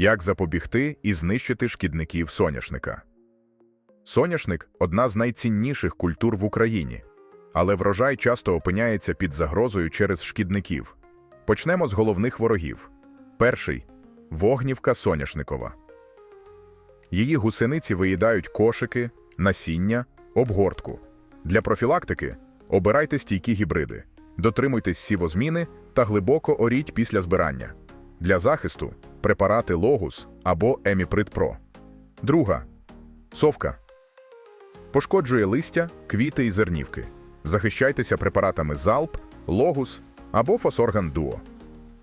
Як запобігти і знищити шкідників соняшника? Соняшник одна з найцінніших культур в Україні, але врожай часто опиняється під загрозою через шкідників. Почнемо з головних ворогів. Перший вогнівка соняшникова. Її гусениці виїдають кошики, насіння, обгортку. Для профілактики обирайте стійкі гібриди, дотримуйтесь сівозміни та глибоко оріть після збирання. Для захисту препарати Логус або Еміприт Про. Друга совка. Пошкоджує листя, квіти і зернівки. Захищайтеся препаратами Залп, Логус або Фосорган Дуо.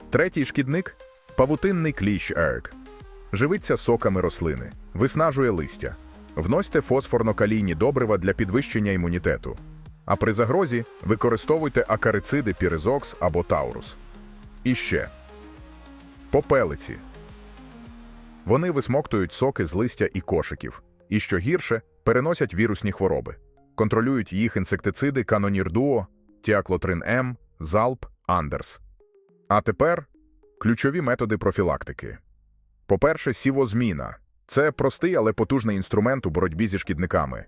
Третій шкідник павутинний кліщ Ерк. Живиться соками рослини, виснажує листя. Вносьте фосфорно-калійні добрива для підвищення імунітету. А при загрозі використовуйте акарициди Піризокс або Таурус. І ще попелиці. Вони висмоктують соки з листя і кошиків, і що гірше, переносять вірусні хвороби. Контролюють їх інсектициди Канонір Дуо, Тіаклотрин М, Залп, Андерс. А тепер ключові методи профілактики. По-перше, сівозміна. Це простий, але потужний інструмент у боротьбі зі шкідниками.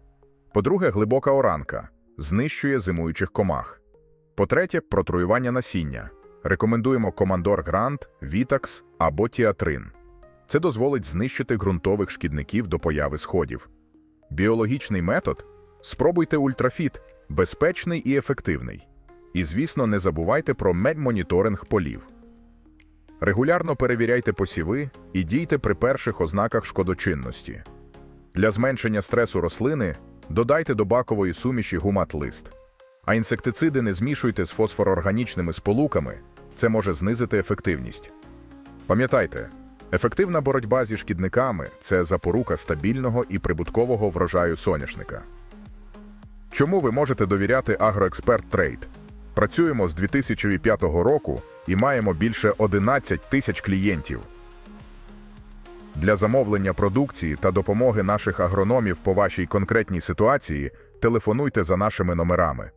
По-друге, глибока оранка знищує зимуючих комах. По-третє, протруювання насіння. Рекомендуємо Командор Грант, Вітакс або Тіатрин. Це дозволить знищити ґрунтових шкідників до появи сходів. Біологічний метод спробуйте ультрафіт, безпечний і ефективний. І, звісно, не забувайте про медмоніторинг полів. Регулярно перевіряйте посіви і дійте при перших ознаках шкодочинності. Для зменшення стресу рослини додайте до бакової суміші гумат-лист. А інсектициди не змішуйте з фосфороорганічними сполуками, це може знизити ефективність. Пам'ятайте, ефективна боротьба зі шкідниками це запорука стабільного і прибуткового врожаю соняшника. Чому ви можете довіряти Агроексперт Трейд? Працюємо з 2005 року і маємо більше 11 тисяч клієнтів. Для замовлення продукції та допомоги наших агрономів по вашій конкретній ситуації телефонуйте за нашими номерами.